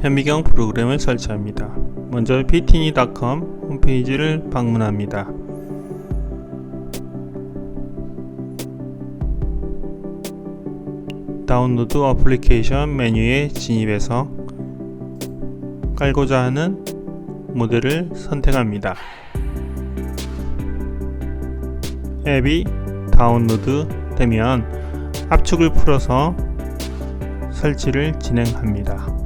현미경 프로그램을 설치합니다. 먼저 ptini.com 홈페이지를 방문합니다. 다운로드 어플리케이션 메뉴에 진입해서 깔고자 하는 모델을 선택합니다. 앱이 다운로드 되면 압축을 풀어서 설치를 진행합니다.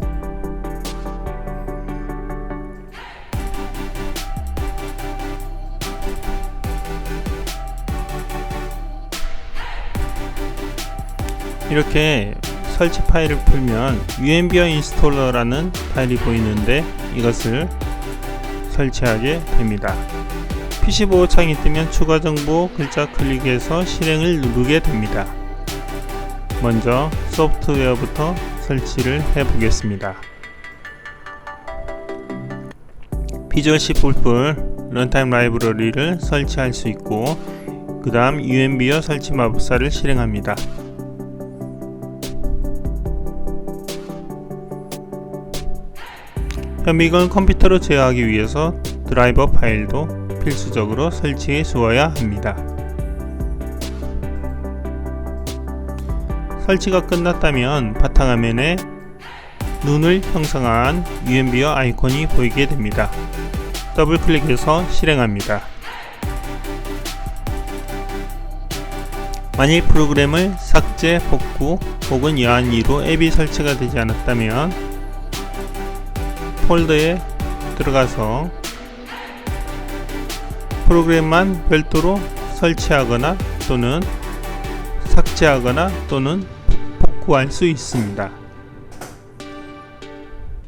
이렇게 설치 파일을 풀면 UMBR 인스톨러라는 파일이 보이는데 이것을 설치하게 됩니다. PC 보호 창이 뜨면 추가 정보 글자 클릭해서 실행을 누르게 됩니다. 먼저 소프트웨어부터 설치를 해 보겠습니다. 비주얼 C++ 런타임 라이브러리를 설치할 수 있고 그 다음 UMB어 설치 마법사를 실행합니다. 현미건 컴퓨터로 제어하기 위해서 드라이버 파일도 필수적으로 설치해 주어야 합니다. 설치가 끝났다면 바탕화면에 눈을 형성한 UMB어 아이콘이 보이게 됩니다. 더블 클릭해서 실행합니다. 만일 프로그램을 삭제, 복구 혹은 여한 이유로 앱이 설치가 되지 않았다면 폴더에 들어가서 프로그램만 별도로 설치하거나 또는 삭제하거나 또는 복구할 수 있습니다.